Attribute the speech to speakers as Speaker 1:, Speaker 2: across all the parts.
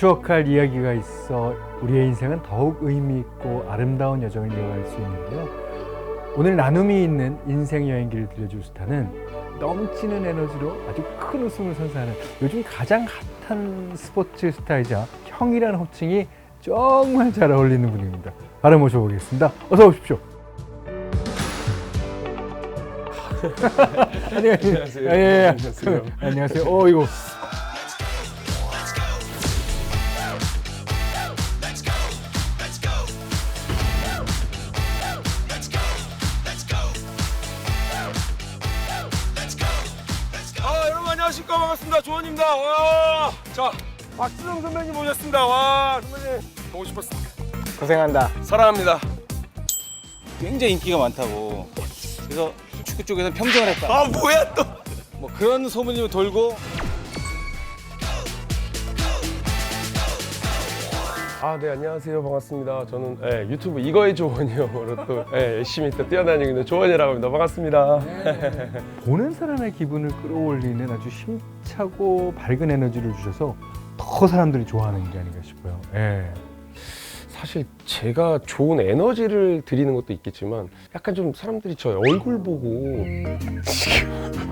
Speaker 1: 추억할 이야기가 있어 우리의 인생은 더욱 의미 있고 아름다운 여정을 이어갈 수 있는데요. 오늘 나눔이 있는 인생 여행기를 들려줄 스타는 넘치는 에너지로 아주 큰 웃음을 선사하는 요즘 가장 핫한 스포츠 스타이자 형이라는 호칭이 정말 잘 어울리는 분입니다. 바로 모셔보겠습니다. 어서 오십시오. 안녕하세요.
Speaker 2: 안녕하세요.
Speaker 1: 예, 예, 예.
Speaker 2: 안녕하세요.
Speaker 1: 안녕하세요. 어 이거
Speaker 2: 안녕하십니까. 반갑습니다. 조원입니다. 와, 자 박수정 선배님 모셨습니다. 와 선배님 보고 싶었습니다.
Speaker 3: 고생한다.
Speaker 2: 사랑합니다.
Speaker 3: 굉장히 인기가 많다고. 그래서 축구 쪽에서는 평정을 했다.
Speaker 2: 아 뭐야 또.
Speaker 3: 뭐 그런 소문이 돌고
Speaker 2: 아, 네, 안녕하세요. 반갑습니다. 저는 예, 유튜브 이거의 조원이요로 또 예, 열심히 또 뛰어다니고 있는 조원이라고 합니다. 반갑습니다.
Speaker 1: 보는 사람의 기분을 끌어올리는 아주 힘차고 밝은 에너지를 주셔서 더 사람들이 좋아하는 게 아닌가 싶어요. 예.
Speaker 2: 사실 제가 좋은 에너지를 드리는 것도 있겠지만 약간 좀 사람들이 저 얼굴 보고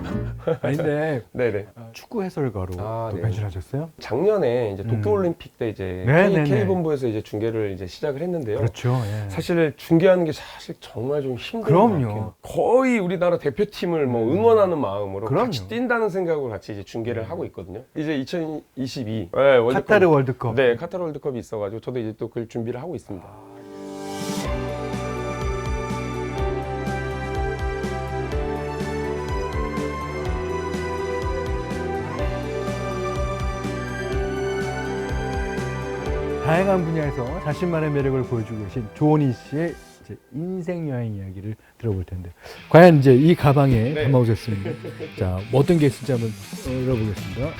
Speaker 1: 아닌데
Speaker 2: 네네
Speaker 1: 축구 해설가로
Speaker 2: 아,
Speaker 1: 또
Speaker 2: 네.
Speaker 1: 변신하셨어요?
Speaker 2: 작년에 이제
Speaker 1: 음.
Speaker 2: 도쿄올림픽 때 이제
Speaker 1: 네, 네, 네.
Speaker 2: K 본부에서 이제 중계를 이제 시작을 했는데요.
Speaker 1: 그렇죠. 예.
Speaker 2: 사실 중계하는 게 사실 정말 좀 힘든
Speaker 1: 그럼요.
Speaker 2: 거의 우리나라 대표팀을 뭐 응원하는 마음으로
Speaker 1: 그럼요.
Speaker 2: 같이 뛴다는 생각으로 같이 이제 중계를 하고 있거든요. 이제 2022 네, 월드컵.
Speaker 1: 카타르 월드컵.
Speaker 2: 네, 카타르 월드컵이 있어가지고 저도 이제 또 그걸 준비를 하고 있습니다.
Speaker 1: 다양한 분야에서 자신만의 매력을 보여주고 계신 조원희 씨의 이제 인생 여행 이야기를 들어볼 텐데 과연 이제 이 가방에
Speaker 2: 네.
Speaker 1: 담아오셨습니다. 자, 뭐 어떤 게 있을지 한번 열어보겠습니다.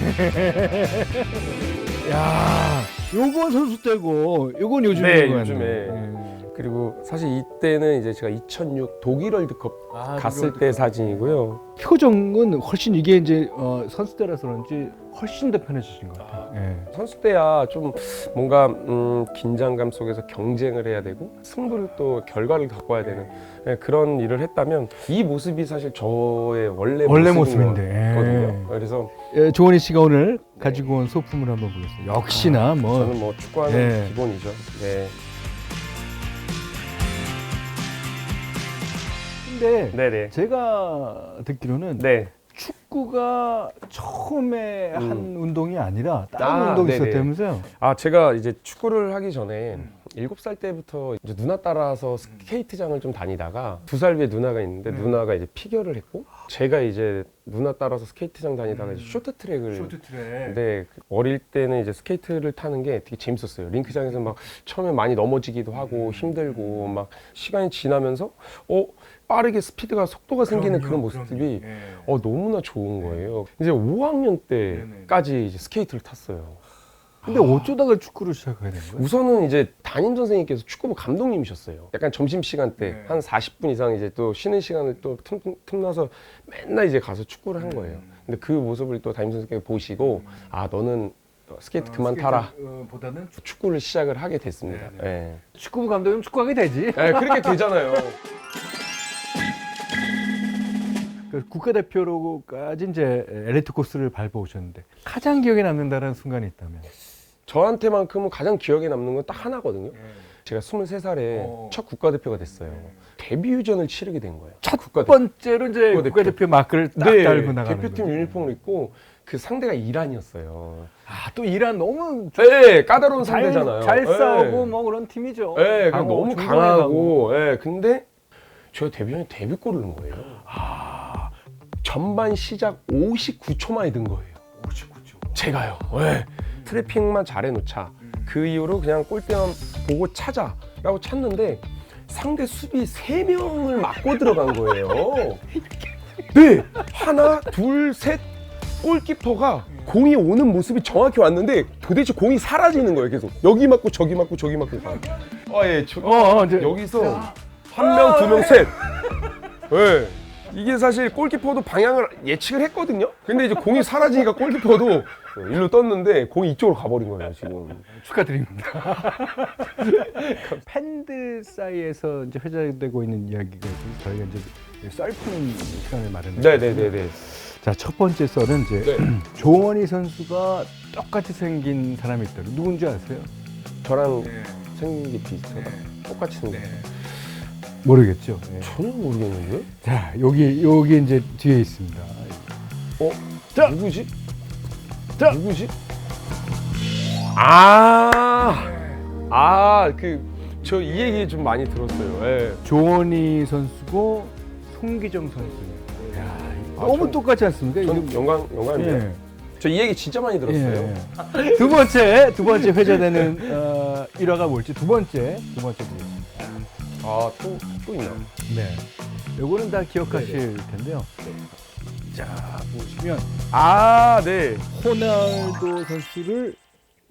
Speaker 1: 야, 요건 선수 때고, 요건 요즘에
Speaker 2: 네,
Speaker 1: 거
Speaker 2: 요즘에.
Speaker 1: 같네.
Speaker 2: 그리고 사실 이때는 이제 제가 2006 독일 월드컵
Speaker 1: 아,
Speaker 2: 갔을 때 사진이고요.
Speaker 1: 표정은 훨씬 이게 이제 어, 선수 때라서 그런지 훨씬 더 편해지신 것 같아요. 예.
Speaker 2: 선수 때야 좀 뭔가 음, 긴장감 속에서 경쟁을 해야 되고 승부를 또 결과를 갖고 와야 되는 예, 그런 일을 했다면 이 모습이 사실 저의 원래,
Speaker 1: 원래
Speaker 2: 모습인
Speaker 1: 모습인데.
Speaker 2: 거거든요.
Speaker 1: 예.
Speaker 2: 그래서
Speaker 1: 예, 조원희 씨가 오늘 가지고 온 소품을 한번 보겠습니다. 역시나 뭐
Speaker 2: 저는 뭐 축구하는
Speaker 1: 네.
Speaker 2: 기본이죠. 네,
Speaker 1: 근데
Speaker 2: 네, 네,
Speaker 1: 제가 듣기로는
Speaker 2: 네.
Speaker 1: 축구가 처음에 한
Speaker 2: 음.
Speaker 1: 운동이 아니라 다른
Speaker 2: 아,
Speaker 1: 운동이
Speaker 2: 네네.
Speaker 1: 있었다면서요?
Speaker 2: 아 제가 이제 축구를 하기 전에 일곱 살 때부터 이제 누나 따라서 스케이트장을 좀 다니다가 두 살 위에 누나가 있는데 누나가 이제 피겨를 했고 제가 이제 누나 따라서 스케이트장 다니다가 이제 쇼트트랙을
Speaker 1: 트랙.
Speaker 2: 네, 그 어릴 때는 이제 스케이트를 타는 게 되게 재밌었어요. 링크장에서 막 처음에 많이 넘어지기도 하고 힘들고 막 시간이 지나면서 어 빠르게 스피드가 속도가 생기는 그런 모습들이 어 너무나 좋은 거예요. 이제 5학년 때까지 이제 스케이트를 탔어요.
Speaker 1: 근데 어쩌다가 축구를 시작하게 된 거예요?
Speaker 2: 우선은 이제 담임 선생님께서 축구부 감독님이셨어요. 약간 점심 시간 때
Speaker 1: 네.
Speaker 2: 한 40분 이상 이제 또 쉬는 시간을 또 틈, 틈나서 맨날 이제 가서 축구를 한 거예요. 근데 그 모습을 또 담임 선생님께서 보시고 아 너는 스케이트 그만 타라.
Speaker 1: 보다는
Speaker 2: 축구를 시작을 하게 됐습니다.
Speaker 1: 네,
Speaker 2: 예.
Speaker 1: 축구부 감독이면 축구하게 되지.
Speaker 2: 예, 그렇게 되잖아요.
Speaker 1: 그 국가대표로까지 이제 엘리트 코스를 밟아오셨는데 가장 기억에 남는다는 순간이 있다면
Speaker 2: 저한테만큼은 가장 기억에 남는 건 딱 하나거든요. 제가 23살에
Speaker 1: 어.
Speaker 2: 첫 국가대표가 됐어요. 데뷔전을 치르게 된 거예요.
Speaker 1: 첫
Speaker 2: 국가대표.
Speaker 1: 번째로 이제
Speaker 2: 국가대표.
Speaker 1: 국가대표 마크를 딱
Speaker 2: 네,
Speaker 1: 달고 나가는
Speaker 2: 대표팀
Speaker 1: 거죠.
Speaker 2: 유니폼을 입고 그 상대가 이란이었어요.
Speaker 1: 아, 또 이란 너무
Speaker 2: 네, 까다로운
Speaker 1: 잘,
Speaker 2: 상대잖아요.
Speaker 1: 잘
Speaker 2: 네.
Speaker 1: 싸우고 뭐 그런 팀이죠.
Speaker 2: 네,
Speaker 1: 강호,
Speaker 2: 너무
Speaker 1: 중동에
Speaker 2: 강하고, 예, 근데 제가 데뷔전에 데뷔골을 넣은 거예요. 전반 시작 59초 만에 든 거예요.
Speaker 1: 59초.
Speaker 2: 제가요. 예. 트래핑만 잘해놓자. 그 이후로 그냥 골대만 보고 찾아라고 찾는데 상대 수비 세명을 맞고 들어간 거예요. 네! 하나, 둘, 셋. 골키퍼가 공이 오는 모습이 정확히 왔는데 도대체 공이 사라지는 거예요, 계속. 여기 맞고 저기 맞고 저기 맞고. 아, 예. 저,
Speaker 1: 어, 어, 이제
Speaker 2: 여기서 한 명, 두 명, 셋. 예. 이게 사실 골키퍼도 방향을 예측을 했거든요. 근데 이제 공이 사라지니까 골키퍼도 일로 떴는데 공이 이쪽으로 가버린 거예요 지금.
Speaker 1: 축하드립니다. 팬들 사이에서 이제 회자되고 있는 이야기가 있어서 저희가 이제 썰 푸는 시간을 마련했어요.
Speaker 2: 네네네네.
Speaker 1: 자, 첫 번째 썰은 이제
Speaker 2: 네.
Speaker 1: 조원희 선수가 똑같이 생긴 사람이 있다. 누군지 아세요?
Speaker 2: 저랑 생긴 게 비슷하다. 똑같이 생긴.
Speaker 1: 모르겠죠. 네.
Speaker 2: 전혀 모르겠는데.
Speaker 1: 자, 여기 여기 이제 뒤에 있습니다.
Speaker 2: 어?
Speaker 1: 자.
Speaker 2: 누구지?
Speaker 1: 자.
Speaker 2: 누구지? 아, 아, 그, 저 이 얘기 좀 많이 들었어요. 예.
Speaker 1: 조원희 선수고 송기정 선수입니다. 야,
Speaker 2: 아,
Speaker 1: 너무
Speaker 2: 전-
Speaker 1: 똑같지 않습니까?
Speaker 2: 전 영광, 영광입니다.
Speaker 1: 예.
Speaker 2: 저 이 얘기 진짜 많이 들었어요.
Speaker 1: 예. 두 번째 두 번째 회자되는 어, 일화가 뭘지 두 번째 두 번째 보겠습니다.
Speaker 2: 아, 또, 또 있나?
Speaker 1: 네. 요거는 다 기억하실 텐데요. 자, 보시면 아, 네. 호날두 선수를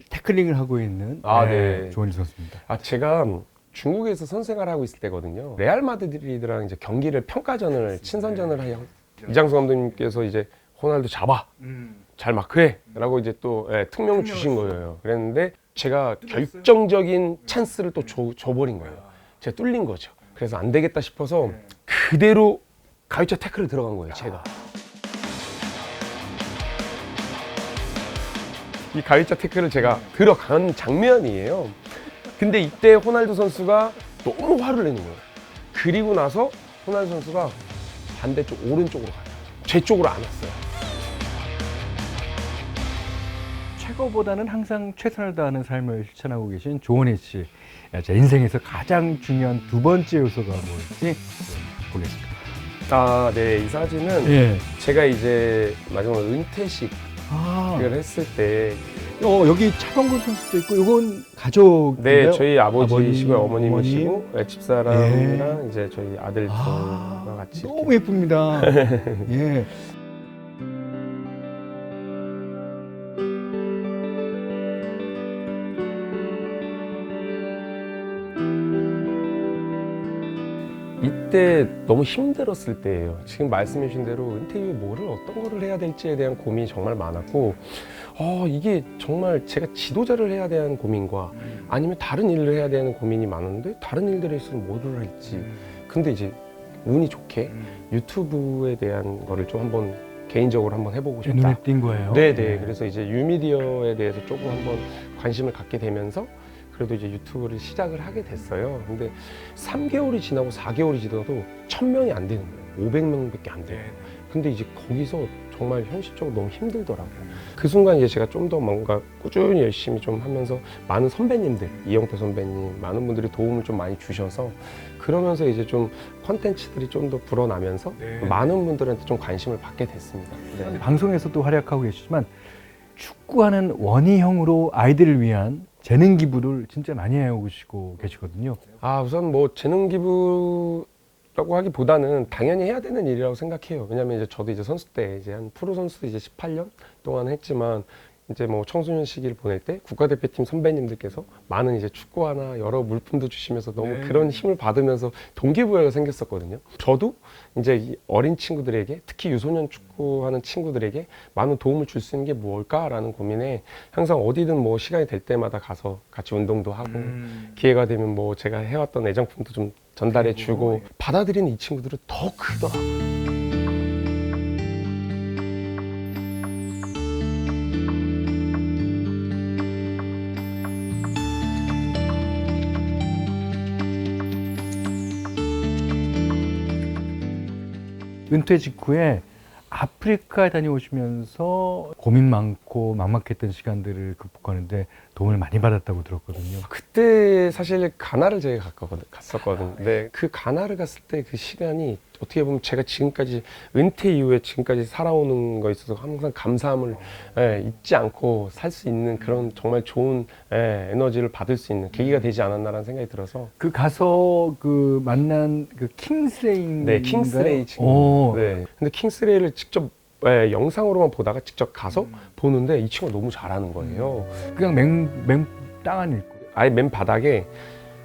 Speaker 1: 태클링을 하고 있는
Speaker 2: 아, 네.
Speaker 1: 조원희 선수입니다.
Speaker 2: 아, 제가 중국에서 선생활을 하고 있을 때거든요. 레알 마드리드랑 이제 경기를 평가전을 친선전을 하여 이장수 감독님께서 이제 호날두 잡아 잘 마크해라고 이제 또 예, 특명을 주신 거예요. 그랬는데 제가 결정적인 찬스를 또 줘, 줘버린 거예요. 제가 뚫린 거죠. 그래서 안 되겠다 싶어서 그대로 가위차 태클을 들어간 거예요. 제가. 이 가위차 태클을 제가 들어간 장면이에요. 근데 이때 호날두 선수가 너무 화를 내는 거예요. 그리고 나서 호날두 선수가 반대쪽 오른쪽으로 가요. 제 쪽으로 안 왔어요.
Speaker 1: 최고보다는 항상 최선을 다하는 삶을 실천하고 계신 조원희 씨. 야, 제 인생에서 가장 중요한 두 번째 요소가 뭘지 보겠습니다.
Speaker 2: 아, 네. 이 사진은
Speaker 1: 예.
Speaker 2: 제가 이제 마지막으로 은퇴식을
Speaker 1: 아,
Speaker 2: 했을 때,
Speaker 1: 어, 여기 차범근 선수도 있고, 이건 가족인가요?
Speaker 2: 네, 저희 아버지시고
Speaker 1: 아버님,
Speaker 2: 어머님이시고 네, 집사람이랑 이제 저희 아들과
Speaker 1: 아,
Speaker 2: 같이
Speaker 1: 너무
Speaker 2: 이렇게.
Speaker 1: 예쁩니다. 예.
Speaker 2: 이때 너무 힘들었을 때예요. 지금 말씀해 주신 대로 은퇴 후에 뭐를 어떤 거를 해야 될지에 대한 고민이 정말 많았고 어, 이게 정말 제가 지도자를 해야 되는 고민과 아니면 다른 일을 해야 되는 고민이 많은데 다른 일들에 있어서 뭐를 할지 근데 이제 운이 좋게 유튜브에 대한 거를 좀 한번 개인적으로 한번 해보고 싶다.
Speaker 1: 눈에 띈 거예요.
Speaker 2: 네네. 그래서 이제 유미디어에 대해서 조금 한번 관심을 갖게 되면서 그래도 이제 유튜브를 시작을 하게 됐어요. 근데 3개월이 지나고 4개월이 지나도 1000명이 안 되는 거예요. 500명밖에 안 돼요. 근데 이제 거기서 정말 현실적으로 너무 힘들더라고요. 그 순간 이제 제가 좀 더 뭔가 꾸준히 열심히 좀 하면서 많은 선배님들, 이영태 선배님, 많은 분들이 도움을 좀 많이 주셔서 그러면서 이제 좀 컨텐츠들이 좀 더 불어나면서
Speaker 1: 네.
Speaker 2: 많은 분들한테 좀 관심을 받게 됐습니다. 네.
Speaker 1: 방송에서도 활약하고 계시지만 축구하는 원희형으로 아이들을 위한 재능 기부를 진짜 많이 해오시고 계시거든요.
Speaker 2: 아 우선 뭐 재능 기부라고 하기보다는 당연히 해야 되는 일이라고 생각해요. 왜냐면 이제 저도 이제 선수 때 이제 한 프로 선수 이제 18년 동안 했지만 이제 뭐 청소년 시기를 보낼 때 국가대표팀 선배님들께서 많은 이제 축구화나 여러 물품도 주시면서 너무
Speaker 1: 네.
Speaker 2: 그런 힘을 받으면서 동기부여가 생겼었거든요. 저도 이제 이 어린 친구들에게 특히 유소년 축구하는 친구들에게 많은 도움을 줄 수 있는 게 무엇일까라는 고민에 항상 어디든 뭐 시간이 될 때마다 가서 같이 운동도 하고 기회가 되면 뭐 제가 해왔던 애장품도 좀 전달해 주고 받아들이는 이 친구들은 더 크더라고요.
Speaker 1: 은퇴 직후에 아프리카에 다녀오시면서 고민 많고 막막했던 시간들을 극복하는데 도움을 많이 받았다고 들었거든요.
Speaker 2: 그때 사실 가나를 제가 갔거든, 갔었거든 요. 근데 그 가나를 갔을 때 그 시간이 어떻게 보면 제가 지금까지 은퇴 이후에 지금까지 살아오는 거에 있어서 항상 감사함을 예, 잊지 않고 살 수 있는 그런 정말 좋은 예, 에너지를 받을 수 있는 계기가 되지 않았나라는 생각이 들어서.
Speaker 1: 그 가서 그 만난 그 킹스레이
Speaker 2: 네 킹스레이 친구.
Speaker 1: 오,
Speaker 2: 네. 근데 킹스레이를 직접 예, 영상으로만 보다가 직접 가서 보는데 이 친구가 너무 잘하는 거예요.
Speaker 1: 그냥 맹맹땅 안에 있고.
Speaker 2: 아예 맨 바닥에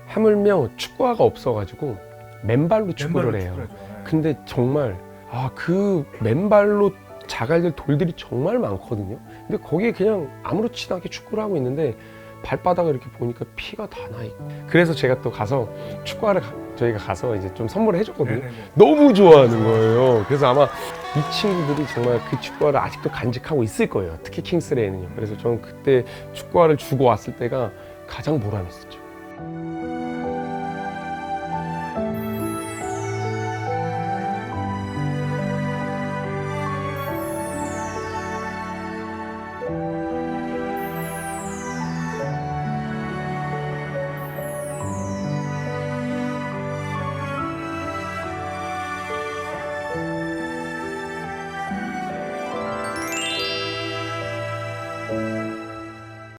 Speaker 2: 하물며 축구화가 없어가지고 맨발로 축구를 해요. 근데 정말 아 그 맨발로 자갈될 돌들이 정말 많거든요. 근데 거기에 그냥 아무렇지도 않게 축구를 하고 있는데 발바닥을 이렇게 보니까 피가 다 나 있고. 그래서 제가 또 가서 축구하러 가- 저희가 가서 이제 좀 선물을 해줬거든요. 너무 좋아하는 거예요. 그래서 아마 이 친구들이 정말 그 축구화를 아직도 간직하고 있을 거예요. 특히 킹스레이는요. 그래서 저는 그때 축구화를 주고 왔을 때가 가장 보람있었죠.